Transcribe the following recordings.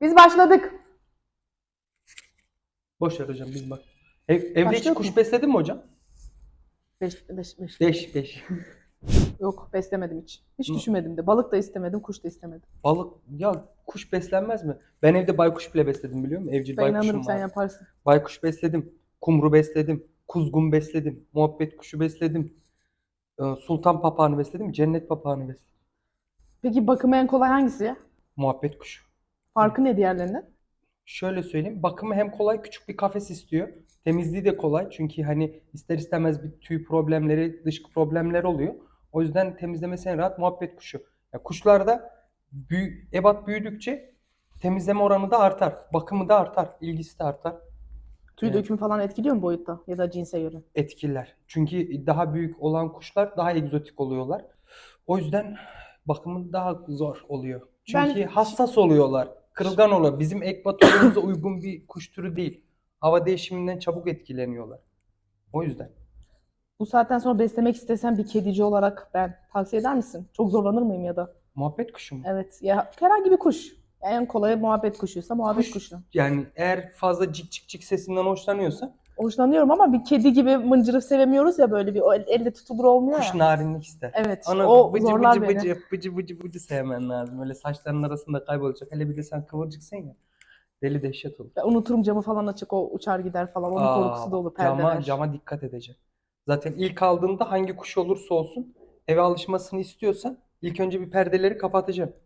Biz başladık. Boş ver hocam biz bak. Ev, evde hiç Başlıyor kuş mu? besledin mi hocam? 5 5 5. Beş beş. Yok beslemedim hiç. Hiç Hı. düşünmedim de. Balık da istemedim, kuş da istemedim. Balık ya kuş beslenmez mi? Ben evde baykuş bile besledim biliyor musun? Evcil Ben baykuşum inanırım sen var. yaparsın. Baykuş besledim. Kumru besledim. Kuzgun besledim. Muhabbet kuşu besledim. Ee, Sultan papağanı besledim. Cennet papağanı besledim. Peki bakımı en kolay hangisi ya? Muhabbet kuşu. Farkı ne diğerlerinden? Şöyle söyleyeyim. Bakımı hem kolay küçük bir kafes istiyor. Temizliği de kolay. Çünkü hani ister istemez bir tüy problemleri, dışkı problemleri oluyor. O yüzden temizlemesi en rahat muhabbet kuşu. Ya kuşlarda büyü, ebat büyüdükçe temizleme oranı da artar. Bakımı da artar. ilgisi de artar. Tüy Evet. dökümü falan etkiliyor mu boyutta ya da cinse göre? Etkiler. Çünkü daha büyük olan kuşlar daha egzotik oluyorlar. O yüzden bakımı daha zor oluyor. Çünkü Ben- hassas oluyorlar. Kırılgan oluyor. Bizim ekvatorumuza uygun bir kuş türü değil. Hava değişiminden çabuk etkileniyorlar. O yüzden. Bu saatten sonra beslemek istesen bir kedici olarak ben tavsiye eder misin? Çok zorlanır mıyım ya da? Muhabbet kuşu mu? Evet. Ya herhangi bir kuş. En kolay muhabbet kuşuysa muhabbet Kuş- kuşu. Yani eğer fazla cik cik cik sesinden hoşlanıyorsa Hoşlanıyorum ama bir kedi gibi mıncırıp sevemiyoruz ya böyle bir o el- elle tutulur olmuyor kuş ya. narinlik ister. Evet. Onu o bıcı zorlar bıcı beni. bıcı bıcı bıcı bıcı sevmen lazım. Öyle saçların arasında kaybolacak. Hele bir de sen kıvırcıksın ya. Deli dehşet olur. Ya unuturum camı falan açık o uçar gider falan. Onun Aa, korkusu da olur perdeler. Cama, cama dikkat edecek. Zaten ilk aldığında hangi kuş olursa olsun eve alışmasını istiyorsan ilk önce bir perdeleri kapatacaksın.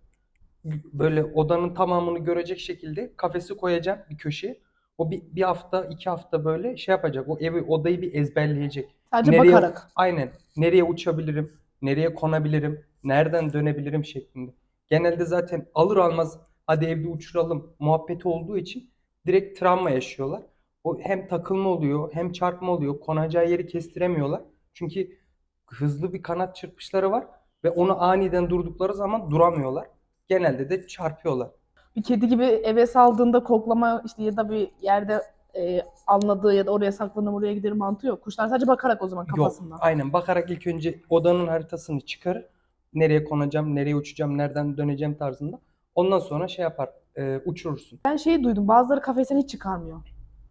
Böyle odanın tamamını görecek şekilde kafesi koyacaksın bir köşeye. O bir, bir hafta, iki hafta böyle şey yapacak. O evi, odayı bir ezberleyecek. Sadece Nereye- bakarak. Aynen. Nereye uçabilirim? Nereye konabilirim? Nereden dönebilirim şeklinde. Genelde zaten alır almaz hadi evde uçuralım muhabbeti olduğu için direkt travma yaşıyorlar. O hem takılma oluyor hem çarpma oluyor. Konacağı yeri kestiremiyorlar. Çünkü hızlı bir kanat çırpışları var ve onu aniden durdukları zaman duramıyorlar. Genelde de çarpıyorlar. Bir kedi gibi eve saldığında koklama işte ya da bir yerde e, anladığı ya da oraya saklanır oraya gider mantığı yok. Kuşlar sadece bakarak o zaman Yok. kafasından. Aynen bakarak ilk önce odanın haritasını çıkarır. Nereye konacağım, nereye uçacağım, nereden döneceğim tarzında. Ondan sonra şey yapar, e, uçurursun. Ben şeyi duydum bazıları kafesten hiç çıkarmıyor.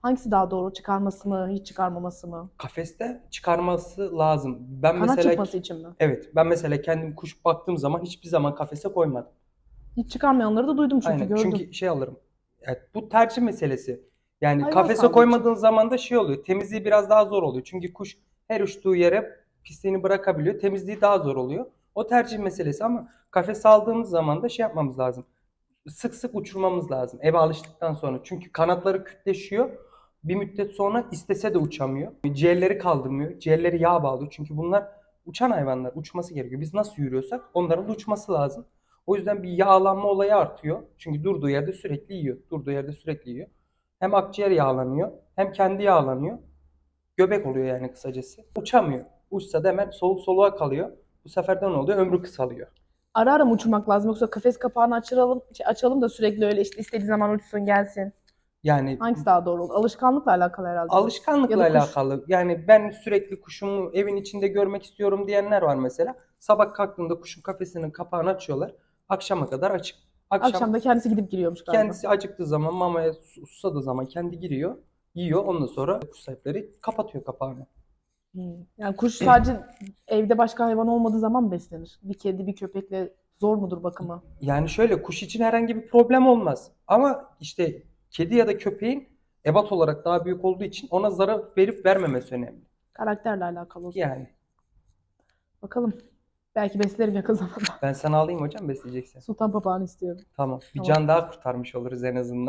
Hangisi daha doğru? Çıkarması mı, hiç çıkarmaması mı? Kafeste çıkarması lazım. Ben Kanat mesela çıkması için mi? evet, ben mesela kendim kuş baktığım zaman hiçbir zaman kafese koymadım. Hiç çıkarmayanları da duydum çünkü Aynen. gördüm. Çünkü şey alırım. Evet, bu tercih meselesi. Yani Hayvan kafese sağlığı koymadığın zaman da şey oluyor. Temizliği biraz daha zor oluyor. Çünkü kuş her uçtuğu yere pisliğini bırakabiliyor. Temizliği daha zor oluyor. O tercih meselesi ama kafes aldığımız zaman da şey yapmamız lazım. Sık sık uçurmamız lazım eve alıştıktan sonra. Çünkü kanatları kütleşiyor. Bir müddet sonra istese de uçamıyor. Ciğerleri kaldırmıyor. Ciğerleri yağ bağlıyor. Çünkü bunlar uçan hayvanlar. Uçması gerekiyor. Biz nasıl yürüyorsak onların da uçması lazım. O yüzden bir yağlanma olayı artıyor. Çünkü durduğu yerde sürekli yiyor. Durduğu yerde sürekli yiyor. Hem akciğer yağlanıyor hem kendi yağlanıyor. Göbek oluyor yani kısacası. Uçamıyor. Uçsa da hemen soluk soluğa kalıyor. Bu sefer de ne oluyor? Ömrü kısalıyor. Ara ara mı uçurmak lazım yoksa kafes kapağını açalım, şey, açalım da sürekli öyle işte istediği zaman uçsun gelsin. Yani Hangisi daha doğru olur? Alışkanlıkla alakalı herhalde. alışkanlıkla Ya alakalı. Yani ben sürekli kuşumu evin içinde görmek istiyorum diyenler var mesela. Sabah kalktığında kuşun kafesinin kapağını açıyorlar. Akşama kadar açık. Akşam, Akşam da kendisi gidip giriyormuş galiba. kendisi acıktığı zaman mamaya sus- susadığı zaman kendi giriyor. Yiyor. Ondan sonra kuş sahipleri kapatıyor kapağını. Hmm. Yani kuş sadece evde başka hayvan olmadığı zaman mı beslenir? Bir kedi, bir köpekle zor mudur bakımı? Yani şöyle kuş için herhangi bir problem olmaz. Ama işte kedi ya da köpeğin ebat olarak daha büyük olduğu için ona zarar verip vermemesi önemli. Karakterle alakalı o zaman. Yani Bakalım. Belki beslerim yakın zamanda. ben sana alayım hocam besleyeceksin. Sultan papağanı istiyorum. Tamam. Bir Tamam. can daha kurtarmış oluruz en azından.